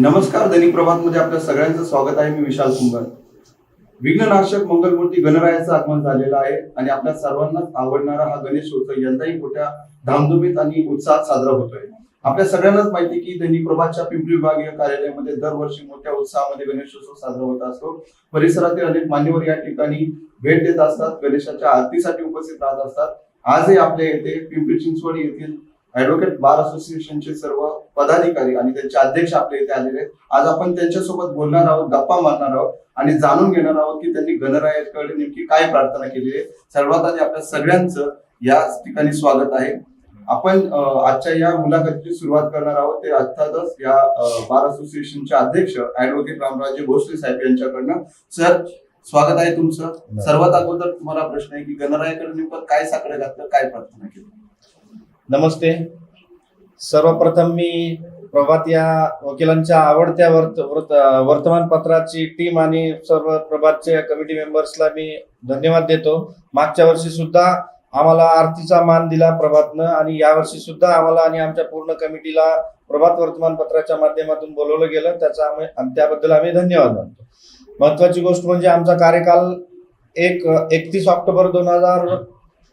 नमस्कार दैनिक प्रभात मध्ये आपल्या सगळ्यांचं स्वागत आहे. मी विशाल कुंभार. विघ्ननाशक मंगलमूर्ती गणरायाचं आगमन झालेलं आहे आणि आपल्या सर्वांनाच आवडणारा हा गणेश उत्सव यंदाही मोठ्या धामधुमीत आणि उत्साहात साजरा होतोय. आपल्या सगळ्यांनाच माहिती की दैनिक प्रभातच्या पिंपरी विभागीय कार्यालयामध्ये दरवर्षी मोठ्या उत्साहामध्ये गणेशोत्सव साजरा होत असतो. परिसरातील अनेक मान्यवर या ठिकाणी भेट देत असतात. गणेशाच्या आरतीसाठी उपस्थित राहत असतात. आजही आपल्या येथे पिंपरी चिंचवड येथील ऍडव्होकेट बार असोसिएशनचे सर्व पदाधिकारी आणि त्यांचे अध्यक्ष आपल्या इथे आलेले आहेत. आज आपण त्यांच्यासोबत बोलणार आहोत गप्पा मारणार आहोत आणि जाणून घेणार आहोत की त्यांनी गणरायाकडे नेमकी काय प्रार्थना केली आहे. सर्वात आधी आपल्या सगळ्यांचं या ठिकाणी स्वागत आहे. आपण आजच्या या मुलाखतीची सुरुवात करणार आहोत. ते अर्थातच या बार असोसिएशनचे अध्यक्ष ऍडव्होकेट रामराजे भोसले साहेब यांच्याकडनं. सर स्वागत आहे तुमचं. सर्वात अगोदर तुम्हाला प्रश्न आहे की गणरायाकडे नेमकं काय साकडं घातलं काय प्रार्थना केली? नमस्ते. सर्वप्रथम मी प्रभात या वकिलांच्या आवडत्या वर्त, वर्त, वर्तमानपत्राची टीम आणि सर्व प्रभातच्या कमिटी मेंबर्सला मी धन्यवाद देतो. मागच्या वर्षी सुद्धा आम्हाला आरतीचा मान दिला प्रभातनं आणि यावर्षी सुद्धा आम्हाला आणि आमच्या पूर्ण कमिटीला प्रभात वर्तमानपत्राच्या माध्यमातून बोलवलं गेलं. त्याचा आम्ही आणि त्याबद्दल आम्ही धन्यवाद मानतो. महत्वाची गोष्ट म्हणजे आमचा कार्यकाल एक एकतीस ऑक्टोबर दोन हजार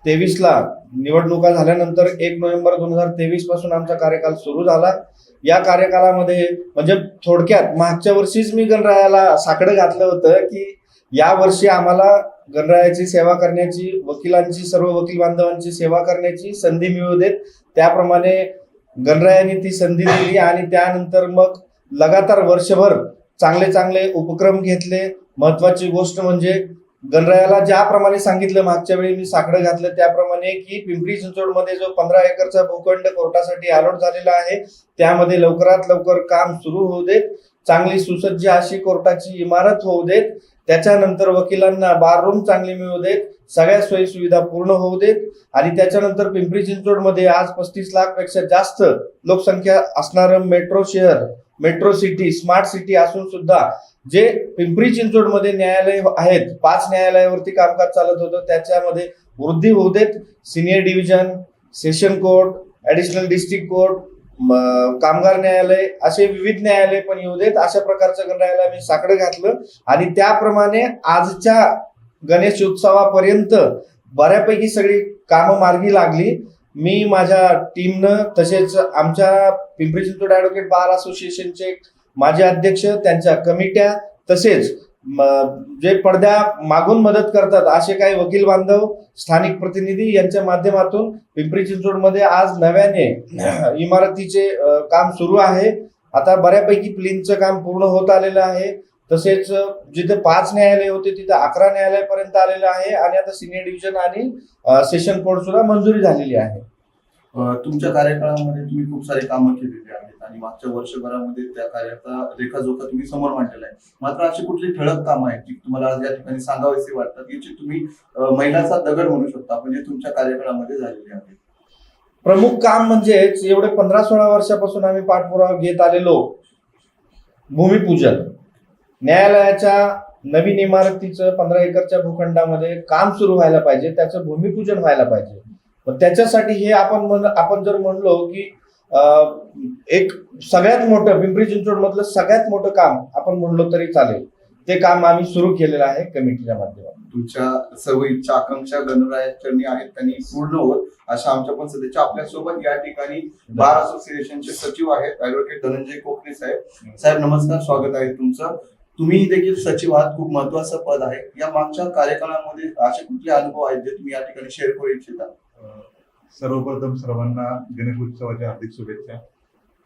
तेवीसला निवडणुका झाल्यानंतर एक नोव्हेंबर दोन हजार तेवीसपासून आमचा कार्यकाल सुरू झाला. या कार्यकालामध्ये म्हणजे थोडक्यात मागच्या वर्षीच मी गणरायाला साकडं घातलं होतं की या वर्षी आम्हाला गणरायाची सेवा करण्याची वकिलांची सर्व वकील बांधवांची सेवा करण्याची संधी मिळू देत. त्याप्रमाणे गणरायाने ती संधी दिली आणि त्यानंतर मग लगातार वर्षभर चांगले चांगले उपक्रम घेतले. महत्वाची गोष्ट म्हणजे गणरायाला ज्याप्रमाणे सांगितलं मागच्या वेळी मी साकडं घातलं त्याप्रमाणे की पिंपरी चिंचवडमध्ये जो पंधरा एकरचा भूखंड कोर्टासाठी अलॉट झालेला आहे त्यामध्ये लवकरात लवकर काम सुरू होऊ देत चांगली सुसज्ज अशी कोर्टाची इमारत होऊ देत त्याच्यानंतर वकिलांना बार रूम चांगली मिळू देत सगळ्या सोयी सुविधा पूर्ण होऊ देत आणि त्याच्यानंतर पिंपरी चिंचवडमध्ये आज पस्तीस लाखपेक्षा जास्त लोकसंख्या असणारं मेट्रो शहर मेट्रो सिटी स्मार्ट सिटी असून सुद्धा जे पिंपरी चिंचवडमध्ये न्यायालय आहेत पाच न्यायालयावरती कामकाज चालत होतं त्याच्यामध्ये वृद्धी होऊ देत. Senior division session court additional district court कामगार न्यायालय असे विविध न्यायालय पण येऊ देत. अशा प्रकारचं न्यायालय मी साकडं घातलं. आणि त्याप्रमाणे आजच्या गणेश उत्सवापर्यंत बऱ्यापैकी सगळी कामं मार्गी लागली. मी माझ्या टीमनं तसेच आमच्या पिंपरी चिंचवड ॲडव्होकेट बार असोसिएशनचे माजी अध्यक्ष त्यांच्या कमिट्या तसेच जे पडद्या मागून मदत करतात असे काही वकील बांधव स्थानिक प्रतिनिधी यांच्या माध्यमातून पिंपरी चिंचवडमध्ये आज नव्याने इमारतीचे काम सुरू आहे. आता बऱ्यापैकी प्लिनचं काम पूर्ण होत आलेलं आहे. तसेच जिथे पाच न्यायालय होते तिथे अकरा न्यायालयापर्यंत आलेलं आहे. आणि आता सिनियर डिव्हिजन आणि सेशन कोर्ट सुद्धा मंजुरी झालेली आहे. तुमच्या कार्यकाळामध्ये तुम्ही खूप सारे कामं केलेली आहेत आणि मागच्या वर्षभरामध्ये त्या कार्याचा रेखाजोखा तुम्ही समोर मांडलेला आहे. मात्र अशी कुठली ठळक कामं आहेत जी तुम्हाला आज या ठिकाणी सांगावेसे वाटतात याची तुम्ही महिलाचा दगड म्हणू शकता म्हणजे तुमच्या कार्यकाळामध्ये झालेले आहे प्रमुख काम म्हणजेच एवढे पंधरा सोळा वर्षापासून आम्ही पाठपुरावा घेत आलेलो. भूमिपूजन. न्यायालयाच्या नवीन इमारतीचं पंधरा एकरच्या भूखंडामध्ये काम सुरू व्हायला पाहिजे त्याचं भूमिपूजन व्हायला पाहिजे. त्याच्यासाठी हे आपण म्हण आपण जर म्हणलो की एक सगळ्यात मोठं पिंपरी चिंचवड मधलं सगळ्यात मोठं काम आपण म्हणलो तरी चालेल. ते काम आम्ही सुरू केलेलं आहे कमिटीच्या माध्यमातून. तुमच्या सर्व इच्छा आकांक्षा गणरायाचरणी आहेत त्यांनी पूर्ण होत. अशा आमच्या पण सध्याच्या आपल्यासोबत या ठिकाणी बार असोसिएशनचे सचिव आहेत ऍडव्होकेट धनंजय कोकणे साहेब. साहेब नमस्कार स्वागत आहे तुमचं. तुम्ही देखील सचिव आहात खूप महत्वाचं पद आहे. या मागच्या कार्यकाळामध्ये असे कुठले अनुभव आहेत जे तुम्ही या ठिकाणी शेअर करू इच्छिता? सर्वप्रथम सर्वांना गणेश उत्सवाच्या हार्दिक शुभेच्छा.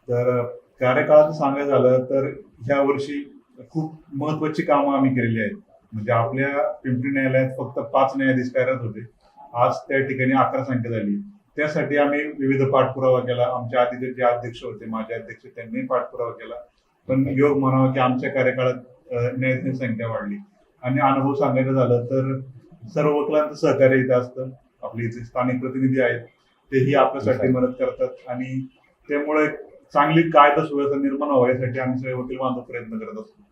तर कार्यकाळात कार्यकाळाचं सांगायचं झालं तर ह्या वर्षी खूप महत्वाची कामं आम्ही केलेली आहेत. म्हणजे आपल्या पिंपरी न्यायालयात फक्त पाच न्यायाधीश कार्यरत होते. आज त्या ठिकाणी अकरा संख्या झाली. त्यासाठी आम्ही विविध पाठपुरावा केला. आमच्या आधीचे जे अध्यक्ष होते माझे अध्यक्ष त्यांनी पाठपुरावा केला. पण योग म्हणावा की आमच्या कार्यकाळात न्यायाधीश संख्या वाढली. आणि अनुभव सांगायचं झालं तर सर्व वकिलांचं सहकार्य इथं असतं. आपले इथे स्थानिक प्रतिनिधी आहेत तेही आपल्यासाठी मदत करतात. आणि त्यामुळे चांगली कायदा सुव्यवस्था निर्माण व्हावी यासाठी आम्ही सगळे वकील बांधव प्रयत्न करत असतो.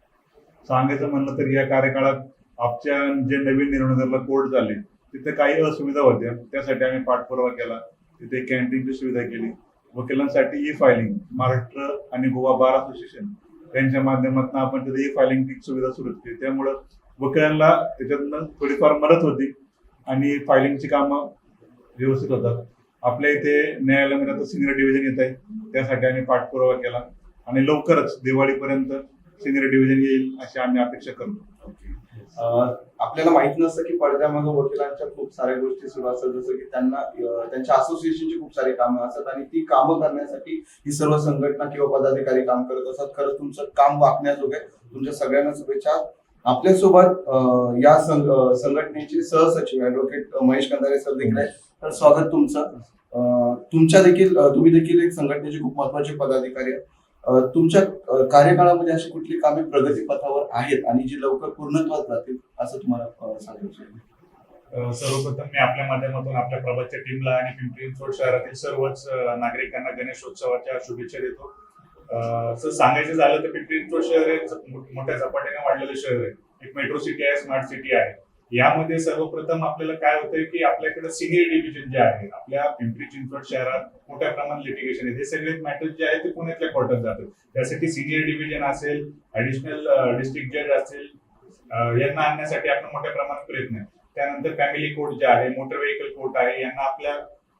सांगायचं म्हणलं तर या कार्यकाळात आमच्या जे नवीन निर्णय कोर्ट झाले तिथे काही असुविधा होत्या. त्यासाठी आम्ही पाठपुरावा केला. तिथे कॅन्टीनची सुविधा केली. वकिलांसाठी ई फायलिंग महाराष्ट्र आणि गोवा बार असोसिएशन त्यांच्या माध्यमातून आपण तिथे ई फायलिंग सुविधा सुरू केली. त्यामुळं वकिलांना त्याच्यातनं थोडीफार मदत होती. आणि फायलिंगची कामं व्यवस्थित होतात. आपल्या इथे न्यायालयामध्ये आता सिनियर डिव्हिजन येत आहे. त्यासाठी आम्ही पाठपुरावा केला. आणि लवकरच दिवाळीपर्यंत सिनियर डिव्हिजन येईल अशी आम्ही अपेक्षा करतो. आपल्याला माहीत नसतं की पडद्यामागे वकिलांच्या खूप साऱ्या गोष्टी सुरू असतात. जसं की त्यांना त्यांच्या असोसिएशनची खूप सारी कामं असतात आणि ती कामं करण्यासाठी ही सर्व संघटना किंवा पदाधिकारी काम करत असतात. खरंच तुमचं काम वाकण्याजोगे तुमच्या सगळ्यांना शुभेच्छा. आपल्यासोबत या संघ- संघटनेचे सहसचिव ऍडव्होकेट महेश कंदारे सर देखील आहेत. तर स्वागत तुमचं. तुमच्या देखील तुम्ही देखील एक संघटनेचे खूप महत्त्वाचे पदाधिकारी आहेत. तुमच्या कार्यकाळामध्ये अशी कुठली कामे प्रगतीपथावर आहेत आणि जी लवकर पूर्णत्वात जातील असं तुम्हाला सांगायचं सर्वप्रथम मी आपल्या माध्यमातून आपल्या प्रभातच्या टीमला आणि पिंपरी चिंचवड शहरातील सर्वच नागरिकांना गणेशोत्सवाच्या शुभेच्छा देतो. सांगायचं झालं तर पिंपरी चिंचवड शहर आहे मोठ्या झपाट्याने वाढलेलं शहर आहे. एक मेट्रो सिटी आहे स्मार्ट सिटी आहे. यामध्ये सर्वप्रथम आपल्याला काय होतंय की आपल्याकडे सिनियर डिव्हिजन जे आहे आपल्या पिंपरी चिंचवड शहरात मोठ्या प्रमाणात लिटिगेशन आहे हे सगळे मॅटर्स जे आहे ते पुण्यातल्या कोर्टात जातात. त्यासाठी सिनियर डिव्हिजन असेल ऍडिशनल डिस्ट्रिक्ट जज असेल यांना आणण्यासाठी आपण मोठ्या प्रमाणात प्रयत्न आहे त्यानंतर फॅमिली कोर्ट जे आहे मोटर व्हेकल कोर्ट आहे यांना आपल्या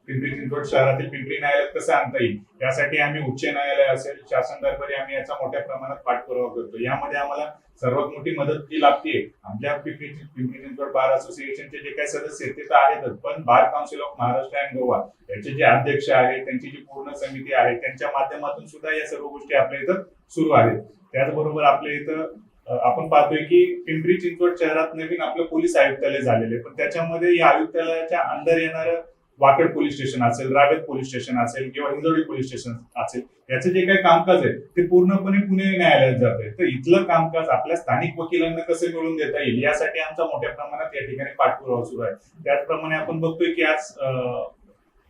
पिंपरी चिंचवड शहरातील पिंपरी न्यायालयात कसं आणता येईल? यासाठी आम्ही उच्च न्यायालय असेल शासन दरबारी आम्ही याचा मोठ्या प्रमाणात पाठपुरावा करतो. यामध्ये आम्हाला सर्वात मोठी मदत जी लागते आपल्या पिंपरी पिंपरी चिंचवड बार असोसिएशनचे जे काही सदस्य आहेत ते तर आहेतच पण bar council of Maharashtra and Goa याचे जे अध्यक्ष आहेत त्यांची जी पूर्ण समिती आहे त्यांच्या माध्यमातून सुद्धा या सर्व गोष्टी आपल्या इथं सुरू आहेत. त्याचबरोबर आपल्या इथं आपण पाहतोय की पिंपरी चिंचवड शहरात नवीन आपलं पोलीस आयुक्तालय झालेले पण त्याच्यामध्ये या आयुक्तालयाच्या अंडर येणारं वाकड पोलीस स्टेशन असेल रावेत पोलीस स्टेशन असेल किंवा हिंजोडी पोलीस स्टेशन असेल याचं जे काही कामकाज आहे ते पूर्णपणे पुणे न्यायालयात जात आहे तर इथलं कामकाज आपल्या स्थानिक वकिलांना कसं मिळवून देता येईल यासाठी आमचा मोठ्या प्रमाणात या ठिकाणी पाठपुरावा सुरू आहे. त्याचप्रमाणे आपण बघतोय की आज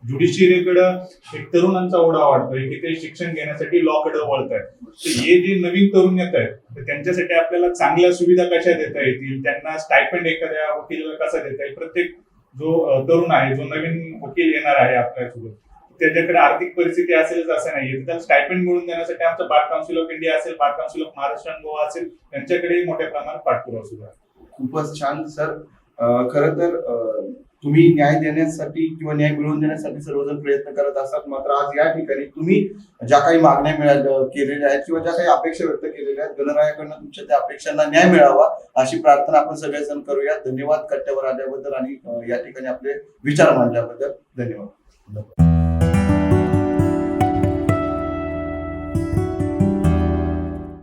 ज्युडिशियरीकडे एक तरुणांचा ओढा वाढतोय की ते शिक्षण घेण्यासाठी लॉ कडे वळत आहेत तर हे जे नवीन तरुण येत आहेत तर त्यांच्यासाठी आपल्याला चांगल्या सुविधा कशा देता येतील? त्यांना स्टायपंड एखाद्या वकिलाला कसा देता येईल? प्रत्येक जो तरुण आहे जो नवीन वकील येणार आहे आपल्यासोबत त्याच्याकडे आर्थिक परिस्थिती असेलच असं नाहीये. त्याला स्टायपेंड मिळवून देण्यासाठी आमचं बार काउन्सिल ऑफ इंडिया असेल बार काउन्सिल ऑफ महाराष्ट्र आणि गोवा असेल त्यांच्याकडे मोठ्या प्रमाणात पाठपुरावा सुरू आहे. खूपच छान सर. खर तर तुम्ही न्याय देण्यासाठी किंवा न्याय मिळवून देण्यासाठी सर्वजण प्रयत्न करत असतात. मात्र आज या ठिकाणी तुम्ही ज्या काही मागण्या मिळाल्या केलेल्या आहेत किंवा ज्या काही अपेक्षा व्यक्त केलेल्या आहेत गणरायाकडनं तुमच्या त्या अपेक्षांना न्याय मिळावा अशी प्रार्थना आपण सगळेजण करूया. धन्यवाद कट्ट्यावर आल्याबद्दल आणि या ठिकाणी आपले विचार मांडल्याबद्दल धन्यवाद.